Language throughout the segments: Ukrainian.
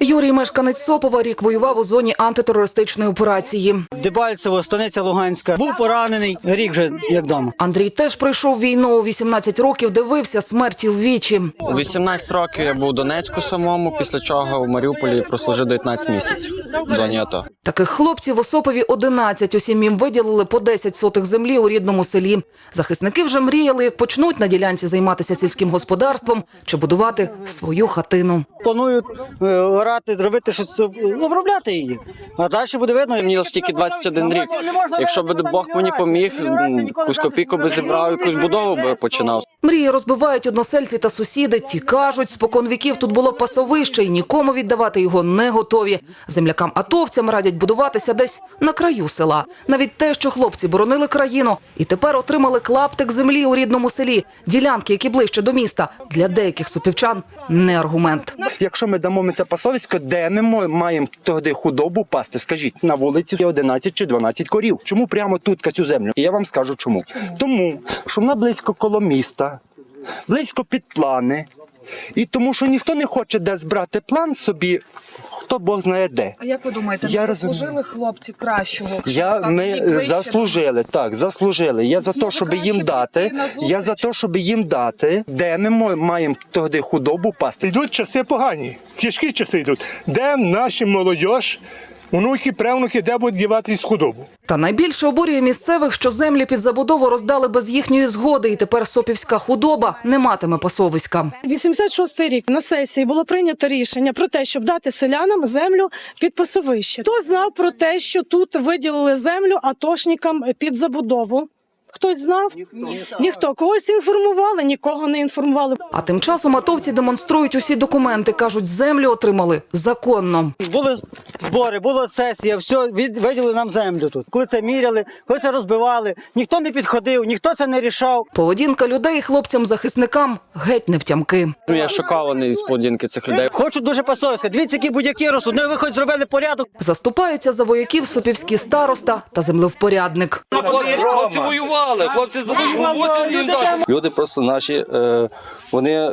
Юрій, мешканець Сопова, рік воював у зоні антитерористичної операції. Дебальцево, станиця Луганська. Був поранений, рік вже як вдома. Андрій теж пройшов війну у 18 років, дивився смерті ввічі. У 18 років я був у Донецьку самому, після чого в Маріуполі прослужив 19 місяців в зоні АТО. Таких хлопців в Осопові 11. Усім їм виділили по 10 сотих землі у рідному селі. Захисники вже мріяли, як почнуть на ділянці займатися сільським господарством чи будувати свою хатину. Планують е, орати, робити щось, е, обробляти її. А далі буде видно. Мені лише тільки 21 рік. Якщо б Бог мені поміг, якусь копійку би зібрав, якусь будову би починав. Мрії розбивають односельці та сусіди. Ті кажуть, спокон віків тут було пасовище і нікому віддавати його не готові. Землякам атовцям радять будуватися десь на краю села. Навіть те, що хлопці боронили країну і тепер отримали клаптик землі у рідному селі, ділянки, які ближче до міста, для деяких супівчан не аргумент. Якщо ми дамо ми це пасовисько, де ми маємо тоді худобу пасти? Скажіть, на вулиці є 11 чи 12 корів. Чому прямо тут цю землю? І я вам скажу чому. Тому, що вона близько коло міста, близько під плани. І тому, що ніхто не хоче де брати план собі, хто Бог знає де. А як ви думаєте, Я розумію. заслужили хлопці кращого? Я ми заслужили, так, заслужили. Я за те, щоб їм дати. Я за те, щоб їм дати, де ми маємо тоді худобу пасти. Йдуть часи погані, тяжкі часи йдуть. Де наші молодь, онуки, правнуки, де будуть діватись худобу? Та найбільше обурює місцевих, що землі під забудову роздали без їхньої згоди, і тепер сопівська худоба не матиме пасовиська. 86 рік на сесії було прийнято рішення про те, щоб дати селянам землю під пасовище. Хто знав про те, що тут виділили землю атошникам під забудову? Хтось знав? Ніхто когось інформували, нікого не інформували. А тим часом атовці демонструють усі документи. кажуть, землю отримали законно. Були збори, була сесія, все, від, виділи нам землю тут. Коли це міряли, коли це розбивали, ніхто не підходив, ніхто це не рішав. Поведінка людей хлопцям-захисникам геть не втямки. Я шокований з поведінки цих людей. Хочуть дуже пасовиська. Дивіться, які будь-які ростуть. Ну ви хоч зробили порядок. Заступаються за вояків супівські староста та землевпорядник. Хлопці воювали, хлопці завоювали. Люди просто наші, е, вони е,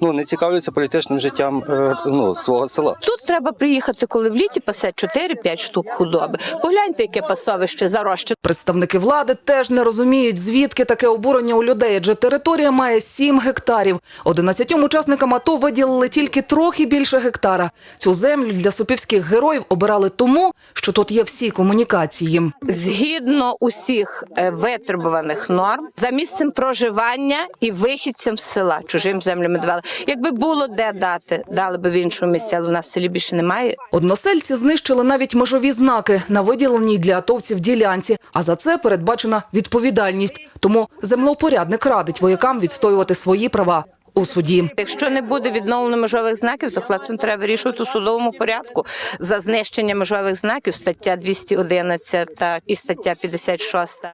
ну, не цікавляться політичним життям е, ну, свого села. Тут треба приїхати, коли в літі пасе 4-5 штук худоби. Погляньте, яке пасовище зарощене. Представники влади теж не розуміють, звідки таке обурення у людей, адже територія має 7 гектарів. 11 учасникам АТО виділили тільки трохи більше гектара. Цю землю для супівських героїв обирали тому, що тут є всі комунікації. Згідно усіх е, витребуваних норм, за місцем проживання і вихідцям з села чужим землями давали. Якби було де дати, дали би в іншому місці, але в нас в селі більше немає. Односельці знищили навіть межові знаки на виділеній для атовців ділянці, а за це передбачена відповідальність. Тому землеупорядник радить воякам відстоювати свої права у суді. Якщо не буде відновлено межових знаків, то хлопцям треба вирішувати у судовому порядку за знищення межових знаків стаття 211 та і стаття 56.